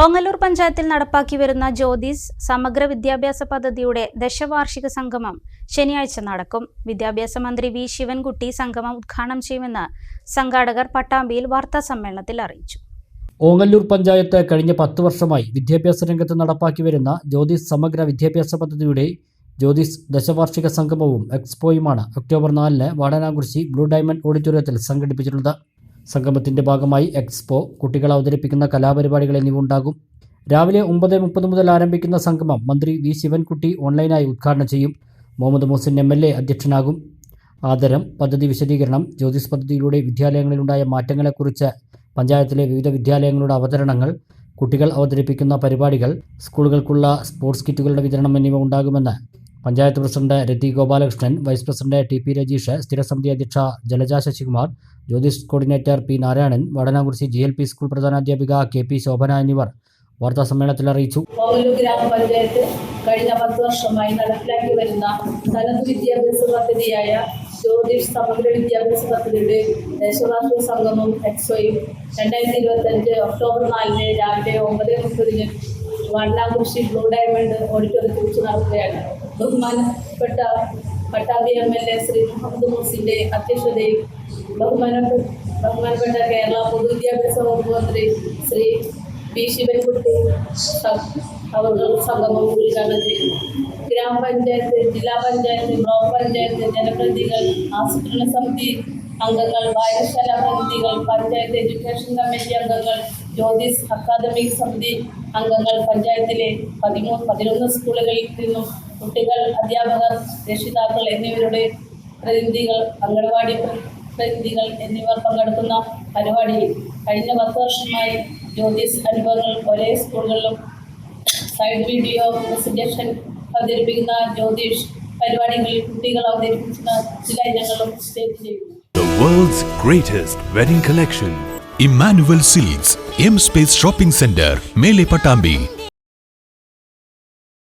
ഓങ്ങല്ലൂർ പഞ്ചായത്തിൽ നടപ്പാക്കി വരുന്ന ജ്യോതിസ് സമഗ്ര വിദ്യാഭ്യാസ പദ്ധതിയുടെ ദശവാർഷിക സംഗമം ശനിയാഴ്ച നടക്കും. വിദ്യാഭ്യാസ മന്ത്രി വി ശിവൻകുട്ടി സംഗമം ഉദ്ഘാടനം ചെയ്യുമെന്ന് സംഘാടകർ പട്ടാമ്പിയിൽ വാർത്താ സമ്മേളനത്തിൽ അറിയിച്ചു. ഓങ്ങല്ലൂർ പഞ്ചായത്ത് കഴിഞ്ഞ പത്ത് വർഷമായി വിദ്യാഭ്യാസ രംഗത്ത് നടപ്പാക്കി വരുന്ന ജ്യോതിസ് സമഗ്ര വിദ്യാഭ്യാസ പദ്ധതിയുടെ ജ്യോതിസ് ദശവാർഷിക സംഗമവും എക്സ്പോയുമാണ് ഒക്ടോബർ നാലിന് വാടനാകുറിശി ബ്ലൂ ഡയമണ്ട് ഓഡിറ്റോറിയത്തിൽ സംഘടിപ്പിച്ചിട്ടുള്ളത്. സംഗമത്തിന്റെ ഭാഗമായി എക്സ്പോ കുട്ടികൾ അവതരിപ്പിക്കുന്ന കലാപരിപാടികൾ എന്നിവ ഉണ്ടാകും. രാവിലെ ഒമ്പത് മുപ്പത് മുതൽ ആരംഭിക്കുന്ന സംഗമം മന്ത്രി വി ശിവൻകുട്ടി ഓൺലൈനായി ഉദ്ഘാടനം ചെയ്യും. Muhammed Muhsin M L A അധ്യക്ഷനാകും. ആദരം പദ്ധതി വിശദീകരണം ജ്യോതിസ് പദ്ധതിയിലൂടെ വിദ്യാലയങ്ങളിലുണ്ടായ മാറ്റങ്ങളെക്കുറിച്ച് പഞ്ചായത്തിലെ വിവിധ വിദ്യാലയങ്ങളുടെ അവതരണങ്ങൾ കുട്ടികൾ അവതരിപ്പിക്കുന്ന പരിപാടികൾ സ്കൂളുകൾക്കുള്ള സ്പോർട്സ് കിറ്റുകളുടെ വിതരണം എന്നിവ ഉണ്ടാകുമെന്ന് panchayat president Rathi Gopalakrishnan vice president T P Rajeesh സ്ഥിരസമിതി അധ്യക്ഷ Jalaja Sasikumar Jyothish coordinator P Narayanan Vadanakurissi G L P school പ്രധാനാധ്യാപിക K P Shobhana എന്നിവർ വാർത്താ സമ്മേളനത്തിൽ അറിയിച്ചു. ഗ്രാമപഞ്ചായത്ത് കഴിഞ്ഞ പത്ത് വർഷമായി നടപ്പിലാക്കി വരുന്ന തനത് വിദ്യാഭ്യാസ പദ്ധതിയായ ജ്യോതിഷ് സമഗ്ര വിദ്യാഭ്യാസ പദ്ധതിയുടെ ദേശവാസി സംഗമം എക്സോയും രണ്ടായിരത്തി ഇരുപത്തഞ്ച് ഒക്ടോബർ നാലിന് രാവിലെ ഒമ്പത് മുപ്പതിന് വണ്ണാകുറിശി ബ്ലൂ ഡയമണ്ട് ഓഡിറ്റോറിയത്തിൽ വെച്ച് നടക്കുകയാണ് ബഹുമാനപ്പെട്ട Pattambi M L A Shri Muhammed മുസിന്റെ അധ്യക്ഷതയിൽ ബഹുമാനപ്പെട്ട ബഹുമാനപ്പെട്ട കേരള പൊതുവിദ്യാഭ്യാസ വകുപ്പ് മന്ത്രി ശ്രീ പി ശിവൻകുട്ടി സ- അവർ സംഗമം ഉദ്ഘാടനം ചെയ്തു ഗ്രാമപഞ്ചായത്ത് ജില്ലാ പഞ്ചായത്ത് ബ്ലോക്ക് പഞ്ചായത്ത് ജനപ്രതിനിധികൾ ആസൂത്രണ സമിതി അംഗങ്ങൾ വായനശാല പ്രതിനിധികൾ പഞ്ചായത്ത് എഡ്യൂക്കേഷൻ കമ്മിറ്റി അംഗങ്ങൾ ജ്യോതിസ് അക്കാദമിക് സമിതി അംഗങ്ങൾ പഞ്ചായത്തിലെ പതിമൂന്ന് പതിനൊന്ന് സ്കൂളുകളിൽ നിന്നും കുട്ടികൾ അധ്യാപകർ രക്ഷിതാക്കൾ എന്നിവരുടെ പ്രതിനിധികൾ അംഗൻവാടി പ്രതിനിധികൾ എന്നിവർ പങ്കെടുക്കുന്ന പരിപാടിയിൽ കഴിഞ്ഞ പത്ത് വർഷമായി ജ്യോതിസ് അനുഭവങ്ങൾ ഒരേ സ്കൂളുകളിലും സൈഡ് വീഡിയോ പ്രസന്റേഷൻ അവതരിപ്പിക്കുന്ന ജ്യോതിഷ് പരിപാടികളിൽ കുട്ടികൾ അവതരിപ്പിക്കുന്ന ചില ഇനങ്ങളും സ്റ്റേജ് ചെയ്യുന്നു. Emmanuel Silks, M Space Shopping Center, Mele Patambi,